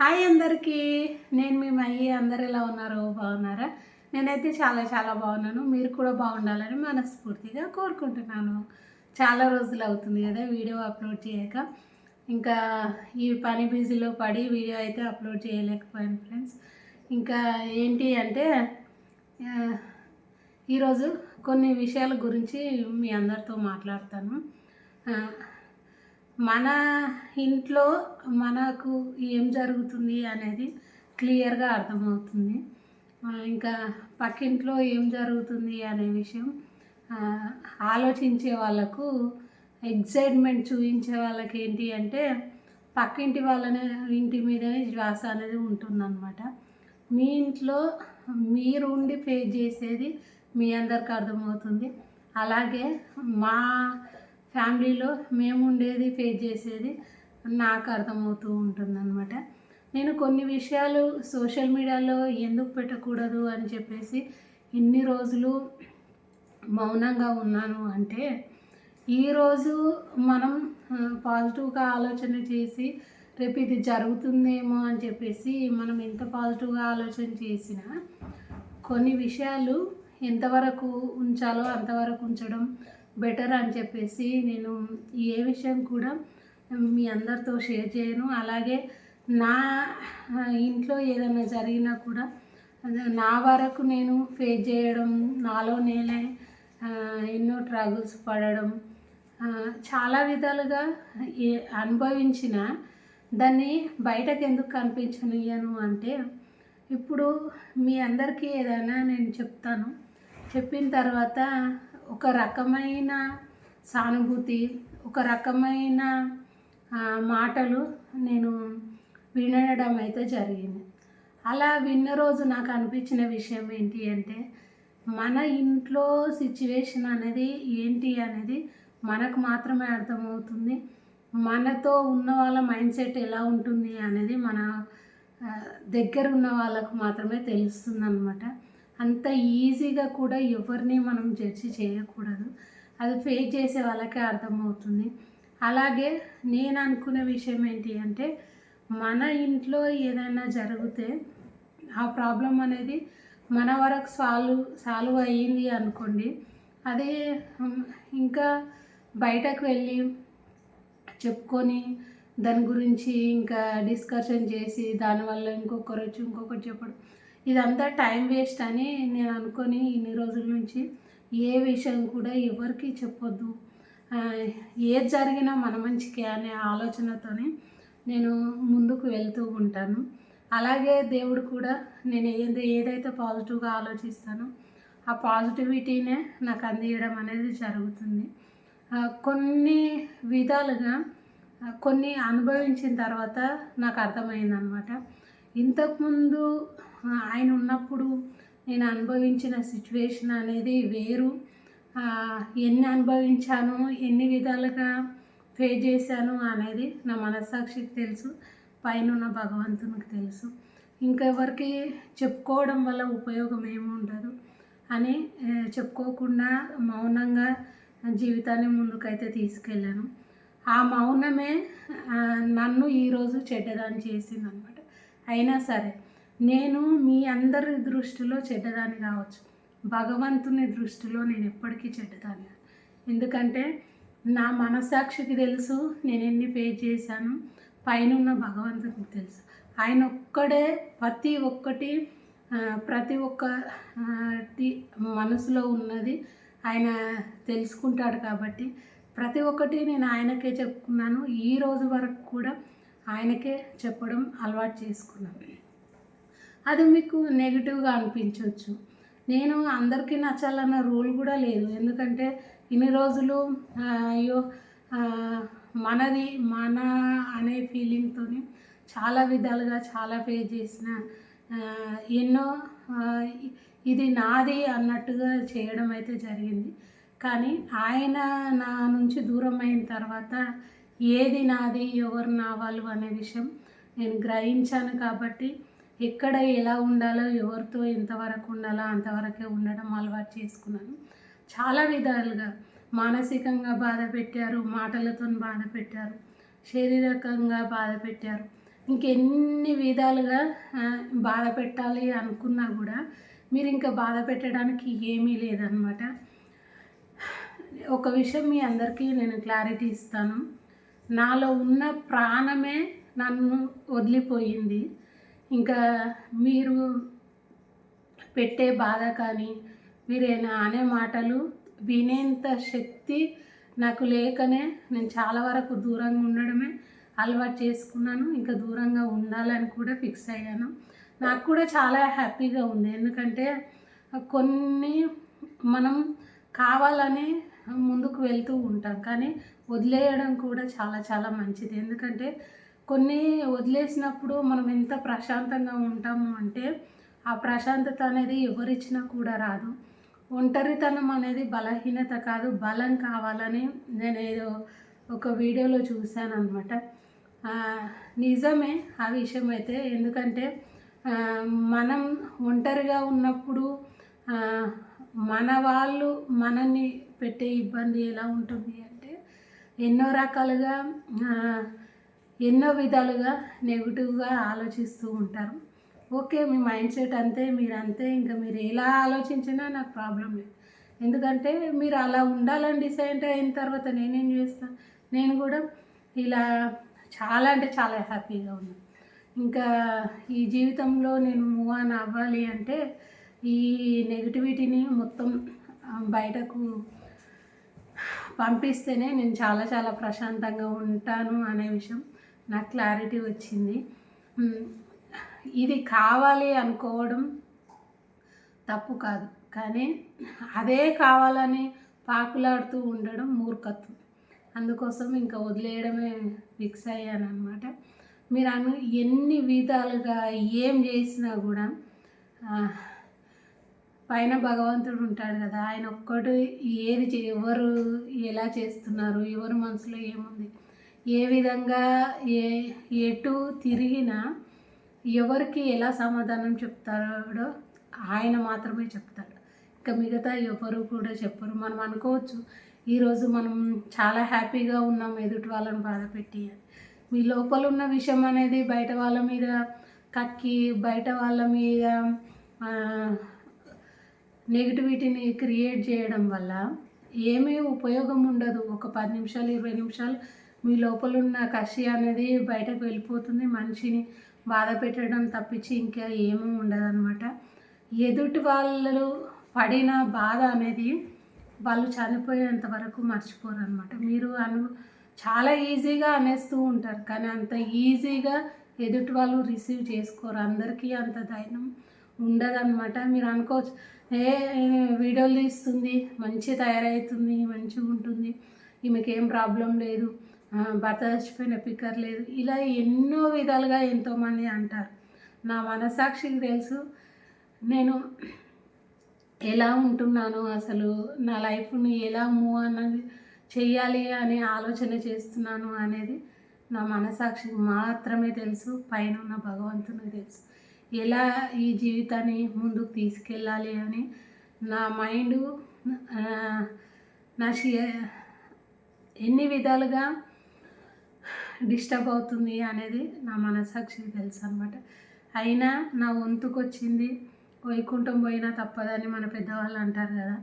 Hi అందరికీ. నేను మీ మయ్యి అందరు ఎలా ఉన్నారు? బాగున్నారా? నేనైతే చాలా చాలా బాగున్నాను. మీరు కూడా బాగుండాలని మనస్ఫూర్తిగా కోరుకుంటున్నాను. చాలా రోజులు అవుతుంది కదా వీడియో అప్లోడ్ చేయక. ఇంకా ఈ పని బిజీలో పడి వీడియో అయితే అప్లోడ్ చేయలేకపోయాను ఫ్రెండ్స్. ఇంకా ఏంటి అంటే ఈరోజు కొన్ని విషయాల గురించి మీ అందరితో మాట్లాడతాను. మన ఇంట్లో మనకు ఏం జరుగుతుంది అనేది క్లియర్గా అర్థమవుతుంది. ఇంకా పక్కింట్లో ఏం జరుగుతుంది అనే విషయం ఆలోచించే వాళ్ళకు ఎగ్జైట్మెంట్ చూపించే వాళ్ళకి ఏంటి అంటే పక్కింటి వాళ్ళనే ఇంటి మీదనే శ్వాస అనేది ఉంటుందన్నమాట. మీ ఇంట్లో మీరు ఉండి ఫేస్ చేసేది మీ అందరికి అర్థమవుతుంది. అలాగే మా ఫ్యామిలీలో మేము ఉండేది ఫేస్ చేసేది నాకు అర్థమవుతూ ఉంటుందన్నమాట. నేను కొన్ని విషయాలు సోషల్ మీడియాలో ఎందుకు పెట్టకూడదు అని చెప్పేసి ఇన్ని రోజులు మౌనంగా ఉన్నాను అంటే ఈరోజు మనం పాజిటివ్గా ఆలోచన చేసి రేపు ఇది జరుగుతుందేమో అని చెప్పేసి మనం ఎంత పాజిటివ్గా ఆలోచన చేసినా కొన్ని విషయాలు ఎంతవరకు ఉంచాలో అంతవరకు ఉంచడం బెటర్ అని చెప్పేసి నేను ఏ విషయం కూడా మీ అందరితో షేర్ చేయను. అలాగే నా ఇంట్లో ఏదైనా జరిగినా కూడా నా వరకు నేను ఫేస్ చేయడం నాలో నేనే ఎన్నో ట్రగుల్స్ పడడం చాలా విధాలుగా ఏ అనుభవించిన దాన్ని బయటకు ఎందుకు కనిపించనియను అంటే ఇప్పుడు మీ అందరికీ ఏదైనా నేను చెప్తాను. చెప్పిన తర్వాత ఒక రకమైన సానుభూతి ఒక రకమైన మాటలు నేను వినడం అయితే జరిగింది. అలా విన్న రోజు నాకు అనిపించిన విషయం ఏంటి అంటే మన ఇంట్లో సిచ్యువేషన్ అనేది ఏంటి అనేది మనకు మాత్రమే అర్థమవుతుంది. మనతో ఉన్న వాళ్ళ మైండ్ సెట్ ఎలా ఉంటుంది అనేది మన దగ్గర ఉన్న వాళ్ళకు మాత్రమే తెలుస్తుంది అనమాట అంత ఈజీగా కూడా ఎవరిని మనం జడ్జి చేయకూడదు. అది ఫేస్ చేసే వాళ్ళకే అర్థమవుతుంది. అలాగే నేను అనుకునే విషయం ఏంటి అంటే మన ఇంట్లో ఏదైనా జరిగితే ఆ ప్రాబ్లం అనేది మన వరకు సాల్వ్ సాల్వ్ అయ్యింది అనుకోండి అదే ఇంకా బయటకు వెళ్ళి చెప్పుకొని దాని గురించి ఇంకా డిస్కషన్ చేసి దానివల్ల ఇంకొకరు వచ్చి ఇంకొకటి చెప్పడం ఇదంతా టైం వేస్ట్ అని నేను అనుకొని ఇన్ని రోజుల నుంచి ఏ విషయం కూడా ఎవరికి చెప్పొద్దు. ఏది జరిగినా మన మంచికే అనే ఆలోచనతోనే నేను ముందుకు వెళ్తూ ఉంటాను. అలాగే దేవుడు కూడా నేను ఏది ఏదైతే పాజిటివ్గా ఆలోచిస్తానో ఆ పాజిటివిటీనే నాకు అందియడం అనేది జరుగుతుంది. కొన్ని విధాలుగా కొన్ని అనుభవించిన తర్వాత నాకు అర్థమైందనమాట. ఇంతకుముందు ఆయన ఉన్నప్పుడు నేను అనుభవించిన సిచ్యువేషన్ అనేది వేరు. ఎన్ని అనుభవించాను ఎన్ని విధాలుగా ఫేస్ చేశాను అనేది నా మనస్సాక్షికి తెలుసు పైన ఉన్న భగవంతునికి తెలుసు. ఇంకెవరికి చెప్పుకోవడం వల్ల ఉపయోగం ఏమి ఉండదు అని చెప్పుకోకుండా మౌనంగా జీవితాన్ని ముందుకైతే తీసుకెళ్ళాను. ఆ మౌనమే నన్ను ఈరోజు చెడ్డదాన్ని చేసింది అనమాట అయినా సరే నేను మీ అందరి దృష్టిలో చెడ్డదాన్ని కావచ్చు. భగవంతుని దృష్టిలో నేను ఎప్పటికీ చెడ్డదాన్ని ఎందుకంటే నా మనసాక్షికి తెలుసు నేను ఎన్ని పే చేశాను పైన ఉన్న భగవంతునికి తెలుసు. ఆయన ఒక్కడే ప్రతి ఒక్కటి ప్రతి ఒక్కటి మనసులో ఉన్నది ఆయన తెలుసుకుంటాడు కాబట్టి ప్రతి ఒక్కటి నేను ఆయనకే చెప్పుకున్నాను ఈ రోజు వరకు కూడా ఆయనకే చెప్పడం అలవాటు చేసుకున్నాను. అది మీకు నెగిటివ్గా అనిపించవచ్చు నేను అందరికీ నచ్చాలన్న రూల్ కూడా లేదు. ఎందుకంటే ఇన్ని రోజులు అయ్యో మనది మన అనే ఫీలింగ్తో చాలా విధాలుగా చాలా ఫేస్ చేసిన ఎన్నో ఇది నాది అన్నట్టుగా చేయడం అయితే జరిగింది. కానీ ఆయన నా నుంచి దూరం అయిన తర్వాత ఏది నాది ఎవరు నా వాళ్ళు అనే విషయం నేను గ్రహించాను కాబట్టి ఎక్కడ ఎలా ఉండాలో ఎవరితో ఎంతవరకు ఉండాలో అంతవరకే ఉండడం అలవాటు చేసుకున్నాను. చాలా విధాలుగా మానసికంగా బాధ పెట్టారు మాటలతో బాధ పెట్టారు శారీరకంగా బాధ పెట్టారు. ఇంకెన్ని విధాలుగా బాధ పెట్టాలి అనుకున్నా కూడా మీరు ఇంకా బాధ పెట్టడానికి ఏమీ లేదనమాట ఒక విషయం మీ అందరికీ నేను క్లారిటీ ఇస్తాను. నాలో ఉన్న ప్రాణమే నన్ను వదిలిపోయింది. ఇంకా మీరు పెట్టే బాధ కానీ మీరేనా అనే మాటలు వినేంత శక్తి నాకు లేకనే నేను చాలా వరకు దూరంగా ఉండడమే అలవాటు చేసుకున్నాను. ఇంకా దూరంగా ఉండాలని కూడా ఫిక్స్ అయ్యాను. నాకు కూడా చాలా హ్యాపీగా ఉంది. ఎందుకంటే కొన్ని మనం కావాలని ముందుకు వెళ్తూ ఉంటాం. కానీ వదిలేయడం కూడా చాలా చాలా మంచిది. ఎందుకంటే కొన్ని వదిలేసినప్పుడు మనం ఎంత ప్రశాంతంగా ఉంటాము అంటే ఆ ప్రశాంతత అనేది ఎవరిచ్చినా కూడా రాదు. ఒంటరితనం అనేది బలహీనత కాదు బలం కావాలని నేను ఏదో ఒక వీడియోలో చూశాను అనమాట నిజమే ఆ విషయం అయితే ఎందుకంటే మనం ఒంటరిగా ఉన్నప్పుడు మన వాళ్ళు మనల్ని పెట్టే ఇబ్బంది ఎలా ఉంటుంది అంటే ఎన్నో రకాలుగా ఎన్నో విధాలుగా నెగిటివ్గా ఆలోచిస్తూ ఉంటారు. ఓకే మీ మైండ్ సెట్ అంతే మీరు అంతే ఇంకా మీరు ఎలా ఆలోచించినా నాకు ప్రాబ్లం లేదు. ఎందుకంటే మీరు అలా ఉండాలని డిసైడ్ అయిన తర్వాత నేనేం చేస్తాను నేను కూడా ఇలా చాలా అంటే చాలా హ్యాపీగా ఉన్నాను ఇంకా ఈ జీవితంలో నేను మూవ్ ఆన్ అవ్వాలి అంటే ఈ నెగిటివిటీని మొత్తం బయటకు పంపిస్తేనే నేను చాలా చాలా ప్రశాంతంగా ఉంటాను అనే విషయం. నాకు క్లారిటీ వచ్చింది. ఇది కావాలి అనుకోవడం తప్పు కాదు. కానీ అదే కావాలని పాకులాడుతూ ఉండడం మూర్ఖత్వం. అందుకోసం ఇంకా వదిలేయడమే ఫిక్స్ అయ్యాను అనమాట మీరు అను ఎన్ని విధాలుగా ఏం చేసినా కూడా పైన భగవంతుడు ఉంటాడు కదా ఆయన ఒక్కడు ఏది చే ఎవరు ఎలా చేస్తున్నారు ఎవరు మనసులో ఏముంది ఏ విధంగా ఏ ఎటు తిరిగినా ఎవరికి ఎలా సమాధానం చెప్తాడో ఆయన మాత్రమే చెప్తాడు. ఇంకా మిగతా ఎవరు కూడా చెప్పరు. మనం అనుకోవచ్చు ఈరోజు మనం చాలా హ్యాపీగా ఉన్నాం ఎదుటి వాళ్ళని బాధ పెట్టి అని. మీ లోపల ఉన్న విషయం అనేది బయట వాళ్ళ మీద కక్కి బయట వాళ్ళ మీద నెగిటివిటీని క్రియేట్ చేయడం వల్ల ఏమీ ఉపయోగం ఉండదు. ఒక పది నిమిషాలు ఇరవై నిమిషాలు మీ లోపల ఉన్న కషి అనేది బయటకు వెళ్ళిపోతుంది. మనిషిని బాధ పెట్టడం తప్పించి ఇంకా ఏమీ ఉండదన్నమాట. ఎదుటి వాళ్ళు పడిన బాధ అనేది వాళ్ళు చనిపోయేంత వరకు మర్చిపోరు అనమాట మీరు అను చాలా ఈజీగా అనేస్తూ ఉంటారు. కానీ అంత ఈజీగా ఎదుటి వాళ్ళు రిసీవ్ చేసుకోరు. అందరికీ అంత ధైర్యం ఉండదన్నమాట. మీరు అనుకోవచ్చు ఏ వీడియోలు ఇస్తుంది మంచి తయారవుతుంది మంచిగా ఉంటుంది ఈమెకేం ప్రాబ్లం లేదు. భర్త చచ్చిపోయిన పిక్కర్ లేదు. ఇలా ఎన్నో విధాలుగా ఎంతోమంది అంటారు. నా మనసాక్షికి తెలుసు. నేను ఎలా ఉంటున్నాను అసలు? నా లైఫ్ని ఎలా మూవ్ అన్నది చెయ్యాలి అనే ఆలోచన చేస్తున్నాను అనేది నా మనసాక్షికి మాత్రమే తెలుసు. పైన ఉన్న భగవంతునికి తెలుసు. ఎలా ఈ జీవితాన్ని ముందుకు తీసుకెళ్ళాలి అని నా మైండ్ నా షి ఎన్ని విధాలుగా డిస్టర్బ్ అవుతుంది అనేది నా మనసాక్షికి తెలుసు అనమాట అయినా నా వంతుకు వచ్చింది వైకుంఠం పోయినా తప్పదని మన పెద్దవాళ్ళు అంటారు కదా.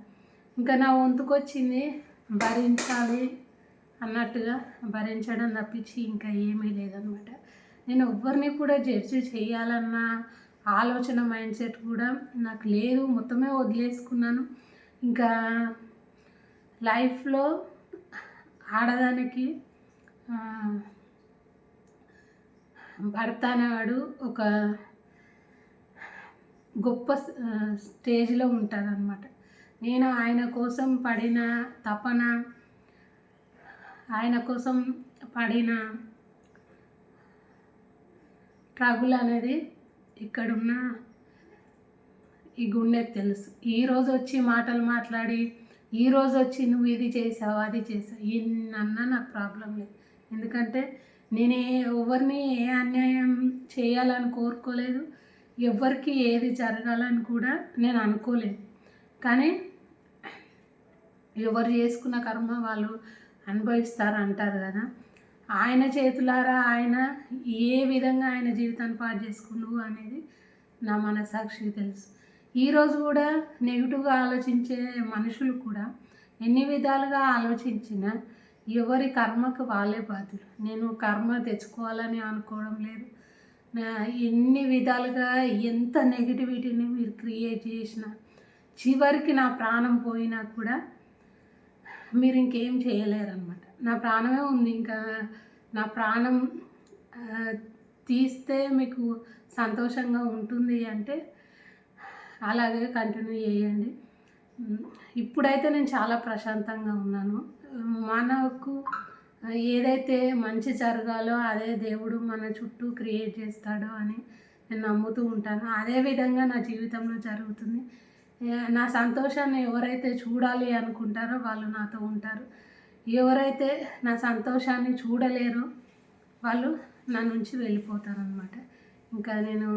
ఇంకా నా వంతుకు వచ్చింది భరించాలి అన్నట్టుగా భరించడం తప్పించి ఇంకా ఏమీ లేదనమాట నేను ఎవ్వరిని కూడా జడ్జి చేయాలన్న ఆలోచన మైండ్ సెట్ కూడా నాకు లేదు. మొత్తమే వదిలేసుకున్నాను. ఇంకా లైఫ్లో ఆడదానికి భర్త అనేవాడు ఒక గొప్ప స్టేజ్లో ఉంటారనమాట నేను ఆయన కోసం పడిన తపన ఆయన కోసం పడిన ట్రగుల్ అనేది ఇక్కడున్న ఈ గుండెకి తెలుసు. ఈ రోజు వచ్చి మాటలు మాట్లాడి ఈ రోజు వచ్చి నువ్వు ఇది చేసావు అది చేసావు ఇన్నన్నా నాకు ప్రాబ్లం లేదు. ఎందుకంటే నేను ఎవరిని ఏ అన్యాయం చేయాలని కోరుకోలేదు. ఎవరికి ఏది జరగాలని కూడా నేను అనుకోలేదు. కానీ ఎవరు చేసుకున్న కర్మ వాళ్ళు అనుభవిస్తారు అంటారు కదా. ఆయన చేతులారా ఆయన ఏ విధంగా ఆయన జీవితాన్ని పాటు చేసుకుండు అనేది నా మనసాక్షికి తెలుసు. ఈరోజు కూడా నెగిటివ్గా ఆలోచించే మనుషులు కూడా ఎన్ని విధాలుగా ఆలోచించినా ఎవరి కర్మకు వాళ్ళే బాధ్యులు. నేను కర్మ తెచ్చుకోవాలని అనుకోవడం లేదు. నా- ఎన్ని విధాలుగా ఎంత నెగిటివిటీని మీరు క్రియేట్ చేసిన చివరికి నా ప్రాణం పోయినా కూడా మీరు ఇంకేం చేయలేరు అనమాట నా ప్రాణమే ఉంది. ఇంకా నా ప్రాణం తీస్తే మీకు సంతోషంగా ఉంటుంది అంటే అలాగే కంటిన్యూ చేయండి. ఇప్పుడైతే నేను చాలా ప్రశాంతంగా ఉన్నాను. మనకు ఏదైతే మంచి జరగాలో అదే దేవుడు మన చుట్టూ క్రియేట్ చేస్తాడో అని నేను నమ్ముతూ ఉంటాను. అదే విధంగా నా జీవితంలో జరుగుతుంది. నా సంతోషాన్ని ఎవరైతే చూడాలి అనుకుంటారో వాళ్ళు నాతో ఉంటారు. ఎవరైతే నా సంతోషాన్ని చూడలేరో వాళ్ళు నా నుంచి వెళ్ళిపోతారనమాట ఇంకా నేను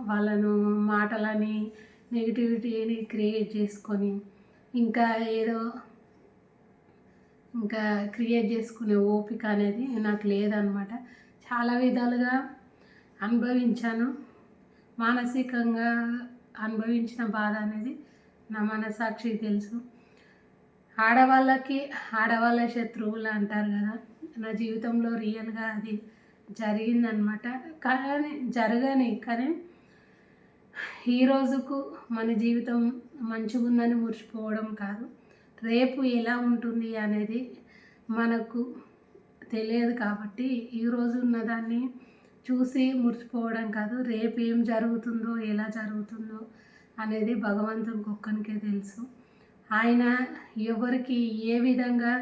వాళ్ళను మాటలని నెగిటివిటీని క్రియేట్ చేసుకొని ఇంకా ఏదో ఇంకా క్రియేట్ చేసుకునే ఓపిక అనేది నాకు లేదనమాట. చాలా విధాలుగా అనుభవించాను. మానసికంగా అనుభవించిన బాధ అనేది నా మనసాక్షికి తెలుసు. ఆడవాళ్ళకి ఆడవాళ్ళ శత్రువులు అంటారు కదా నా జీవితంలో రియల్గా అది జరిగిందనమాట. కానీ జరగని కానీ ఈ రోజుకు మన జీవితం మంచిగుందని మురిచిపోవడం మురిసిపోవడం కాదు. రేపు ఎలా ఉంటుంది అనేది మనకు తెలియదు కాబట్టి ఈరోజు ఉన్నదాన్ని చూసి మురిచిపోవడం కాదు రేపు ఏం జరుగుతుందో ఎలా జరుగుతుందో అనేది భగవంతుడికి ఒక్కనికే తెలుసు. ఆయన ఎవరికి ఏ విధంగా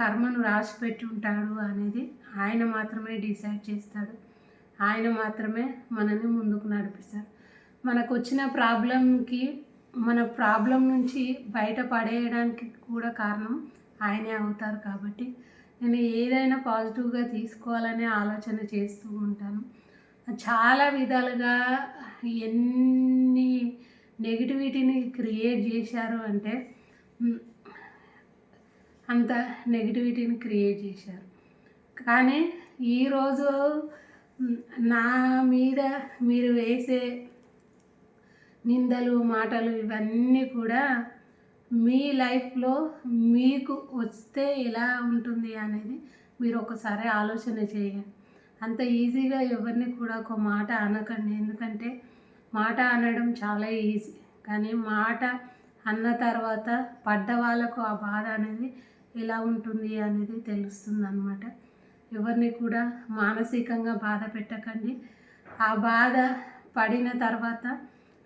కర్మను రాసి పెట్టి ఉంటాడు అనేది ఆయన మాత్రమే డిసైడ్ చేస్తాడు. ఆయన మాత్రమే మనని ముందుకు నడిపిస్తాడు. మనకు వచ్చిన ప్రాబ్లంకి మన ప్రాబ్లం నుంచి బయట పడేయడానికి కూడా కారణం ఆయనే అవుతారు కాబట్టి నేను ఏదైనా పాజిటివ్గా తీసుకోవాలనే ఆలోచన చేస్తూ ఉంటాను. చాలా విధాలుగా ఎన్ని నెగిటివిటీని క్రియేట్ చేశారు అంటే అంత నెగిటివిటీని క్రియేట్ చేశారు. కానీ ఈరోజు నా మీద మీరు వేసే నిందలు మాటలు ఇవన్నీ కూడా మీ లైఫ్లో మీకు వస్తే ఎలా ఉంటుంది అనేది మీరు ఒకసారి ఆలోచన చేయండి. అంత ఈజీగా ఎవరిని కూడా ఒక మాట అనకండి. ఎందుకంటే మాట అనడం చాలా ఈజీ. కానీ మాట అన్న తర్వాత పడ్డ వాళ్ళకు ఆ బాధ అనేది ఎలా ఉంటుంది అనేది తెలుస్తుంది అనమాట ఎవరిని కూడా మానసికంగా బాధ పెట్టకండి. ఆ బాధ పడిన తర్వాత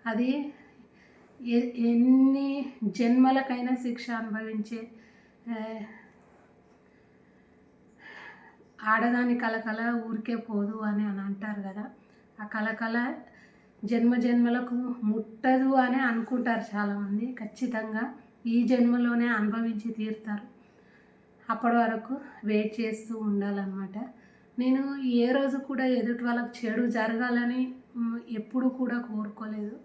అది ఎన్ని జన్మలకైనా శిక్ష అనుభవించే ఆడదాని కలకల ఊరికే పోదు అని అని అంటారు కదా. ఆ కలకల జన్మ జన్మలకు ముట్టదు అని అనుకుంటారు చాలామంది. ఖచ్చితంగా ఈ జన్మలోనే అనుభవించి తీరుతారు. అప్పటి వరకు వెయిట్ చేస్తూ ఉండాలన్నమాట. నేను ఏ రోజు కూడా ఎదుటి వాళ్ళకి చెడు జరగాలని ఎప్పుడు కూడా కోరుకోలేదు.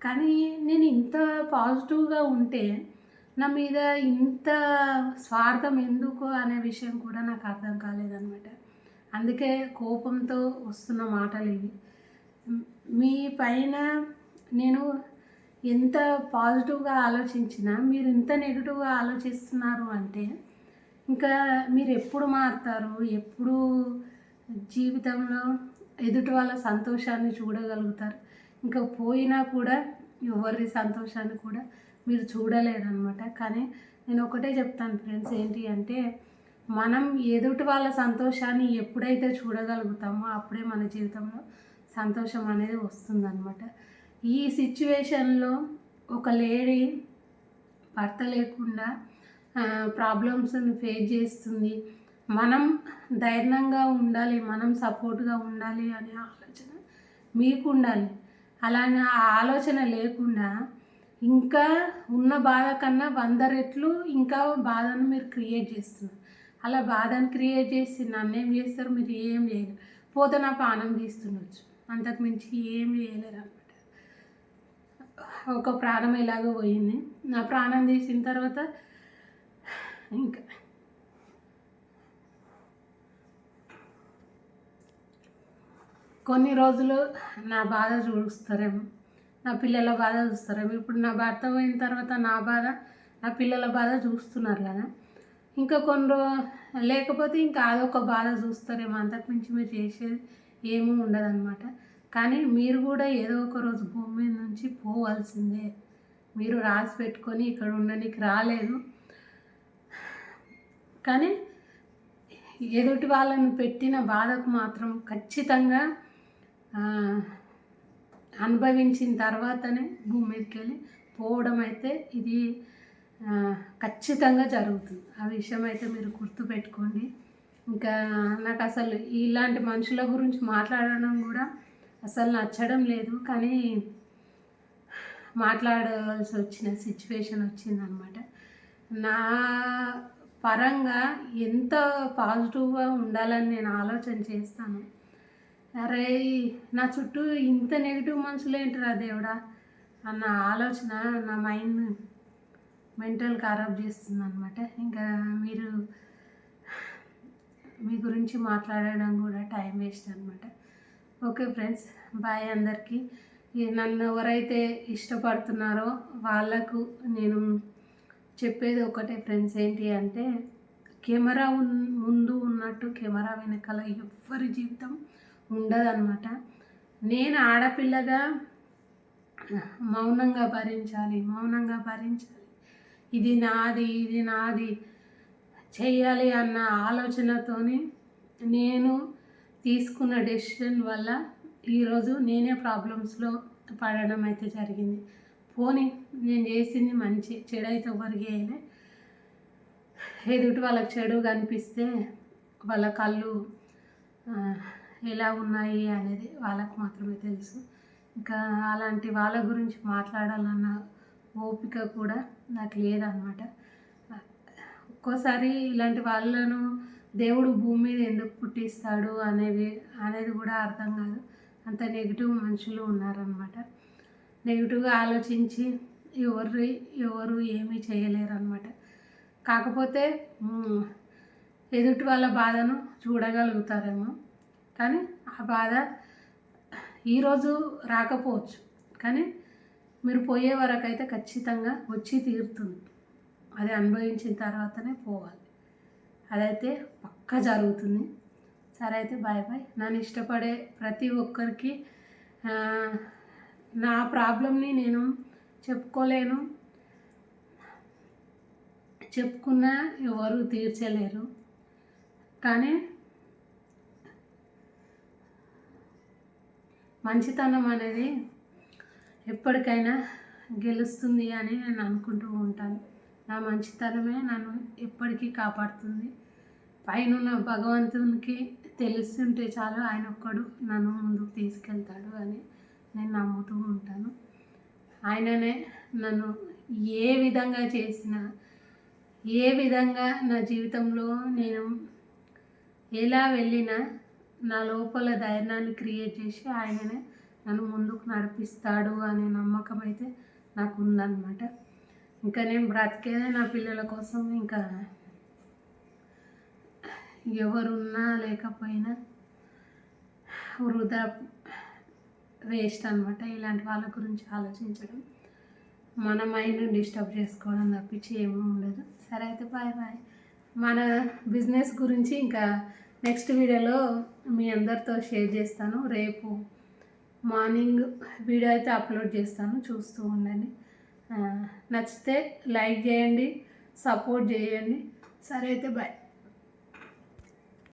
కానీ నేను ఇంత పాజిటివ్గా ఉంటే నా మీద ఇంత స్వార్థం ఎందుకు అనే విషయం కూడా నాకు అర్థం కాలేదన్నమాట. అందుకే కోపంతో వస్తున్న మాటలు ఇవి మీ పైన నేను ఎంత పాజిటివ్గా ఆలోచించినా మీరు ఇంత నెగిటివ్గా ఆలోచిస్తున్నారు అంటే ఇంకా మీరు ఎప్పుడు మారుతారు? ఎప్పుడు జీవితంలో ఎదుటి వాళ్ళ సంతోషాన్ని చూడగలుగుతారు. ఇంకా పోయినా కూడా ఎవరి సంతోషాన్ని కూడా మీరు చూడలేరనమాట కానీ నేను ఒకటే చెప్తాను ఫ్రెండ్స్ ఏంటి అంటే మనం ఎదుటి వాళ్ళ సంతోషాన్ని ఎప్పుడైతే చూడగలుగుతామో అప్పుడే మన జీవితంలో సంతోషం అనేది వస్తుందన్నమాట. ఈ సిచ్యువేషన్లో ఒక లేడీ భర్త లేకుండా ప్రాబ్లమ్స్ని ఫేస్ చేస్తుంది. మనం ధైర్యంగా ఉండాలి మనం సపోర్ట్గా ఉండాలి అనే ఆలోచన మీకు ఉండాలి అలానే ఆ ఆలోచన లేకుండా ఇంకా ఉన్న బాధ కన్నా వంద రెట్లు ఇంకా బాధను మీరు క్రియేట్ చేస్తున్నారు. అలా బాధను క్రియేట్ చేసి నన్ను ఏం చేస్తారు? మీరు ఏం చేయలేరు. పోతే నా పానం తీస్తుండొచ్చు. అంతకు మించి ఏం చేయలేరు అనమాట ఒక ప్రాణం ఎలాగో పోయింది. నా ప్రాణం తీసిన తర్వాత ఇంకా కొన్ని రోజులు నా బాధ చూస్తారేమో నా పిల్లల బాధ చూస్తారేమో. ఇప్పుడు నా భర్త పోయిన తర్వాత నా బాధ నా పిల్లల బాధ చూస్తున్నారు కదా. ఇంకా కొన్ని రోజు లేకపోతే ఇంకా అదొక బాధ చూస్తారేమో. అంతకుమించి మీరు చేసేది ఏమీ ఉండదన్నమాట. కానీ మీరు కూడా ఏదో ఒక రోజు భూమి మీద నుంచి పోవాల్సిందే. మీరు రాసి పెట్టుకొని ఇక్కడ ఉండడానికి రాలేదు. కానీ ఎదుటి వాళ్ళని పెట్టిన బాధకు మాత్రం ఖచ్చితంగా అనుభవించిన తర్వాతనే భూమి మీదకి వెళ్ళి పోవడం అయితే ఇది ఖచ్చితంగా జరుగుతుంది. ఆ విషయం అయితే మీరు గుర్తుపెట్టుకోండి. ఇంకా నాకు అసలు ఇలాంటి మనుషుల గురించి మాట్లాడడం కూడా అసలు నచ్చడం లేదు. కానీ మాట్లాడవలసి వచ్చిన సిచ్యువేషన్ వచ్చిందనమాట. నా పరంగా ఎంత పాజిటివ్గా ఉండాలని నేను ఆలోచన చేస్తాను. అరే నా చుట్టూ ఇంత నెగిటివ్ మనుషులు ఏంటిరా దేవుడా? అన్న ఆలోచన నా మైండ్ మెంటల్ ఖరాబ్ చేస్తుంది అనమాట ఇంకా మీరు మీ గురించి మాట్లాడడం కూడా టైం వేస్ట్ అనమాట ఓకే ఫ్రెండ్స్ బాయ్ అందరికీ. నన్ను ఎవరైతే ఇష్టపడుతున్నారో వాళ్ళకు నేను చెప్పేది ఒకటే ఫ్రెండ్స్ ఏంటి అంటే కెమెరా ముందు ఉన్నట్టు కెమెరా వెనకాల ఎవ్వరి జీవితం ఉండదన్నమాట. నేను ఆడపిల్లగా మౌనంగా భరించాలి మౌనంగా భరించాలి. ఇది నాది ఇది నాది చేయాలి అన్న ఆలోచనతోని నేను తీసుకున్న డెసిషన్ వల్ల ఈరోజు నేనే ప్రాబ్లమ్స్లో పడడం అయితే జరిగింది. పోనీ నేను చేసింది మంచి చెడు అయితే ఎవరికి అయినా ఎదుటి వాళ్ళకి చెడు కనిపిస్తే వాళ్ళ కళ్ళు ఎలా ఉన్నాయి అనేది వాళ్ళకు మాత్రమే తెలుసు. ఇంకా అలాంటి వాళ్ళ గురించి మాట్లాడాలన్న ఓపిక కూడా నాకు లేదనమాట ఒక్కోసారి ఇలాంటి వాళ్ళను దేవుడు భూమి మీద ఎందుకు పుట్టిస్తాడు అనేవి అనేది కూడా అర్థం కాదు. అంత నెగిటివ్ మనుషులు ఉన్నారనమాట నెగిటివ్గా ఆలోచించి ఎవరు ఎవరు ఏమీ చేయలేరు అనమాట కాకపోతే ఎదుటి వాళ్ళ బాధను చూడగలుగుతారేమో. కానీ ఆ బాధ ఈరోజు రాకపోవచ్చు. కానీ మీరు పోయే వరకు అయితే ఖచ్చితంగా వచ్చి తీరుతుంది. అది అనుభవించిన తర్వాతనే పోవాలి. అదైతే పక్కా జరుగుతుంది. సరే అయితే బాయ్ బాయ్. నన్ను ఇష్టపడే ప్రతి ఒక్కరికి నా ప్రాబ్లమ్ని నేను చెప్పుకోలేను. చెప్పుకున్నా ఎవరు తీర్చలేరు. కానీ మంచితనం అనేది ఎప్పటికైనా గెలుస్తుంది అని నేను అనుకుంటూ ఉంటాను. నా మంచితనమే నన్ను ఎప్పటికీ కాపాడుతుంది. పైన భగవంతునికి తెలుస్తుంటే చాలు ఆయన ఒక్కడు నన్ను ముందుకు తీసుకెళ్తాడు అని నేను నమ్ముతూ ఉంటాను. ఆయననే నన్ను ఏ విధంగా చేసినా ఏ విధంగా నా జీవితంలో నేను ఎలా వెళ్ళినా నా లోపల ధైర్యాన్ని క్రియేట్ చేసి ఆయననే నన్ను ముందుకు నడిపిస్తాడు అనే నమ్మకం అయితే నాకు ఉందన్నమాట ఇంకా నేను బ్రతికేదే నా పిల్లల కోసం ఇంకా ఎవరున్నా లేకపోయినా వృధా వేస్ట్ అనమాట ఇలాంటి వాళ్ళ గురించి ఆలోచించడం. మన మైండ్ డిస్టర్బ్ చేసుకోవడం తప్పించి ఏమీ ఉండదు. సరే అయితే బాయ్ బాయ్. మన బిజినెస్ గురించి ఇంకా నెక్స్ట్ వీడియోలో మీ అందరితో షేర్ చేస్తాను. రేపు మార్నింగ్ వీడియో అయితే అప్లోడ్ చేస్తాను. చూస్తూ ఉండండి. నచ్చితే లైక్ చేయండి సపోర్ట్ చేయండి. సరే అయితే బాయ్.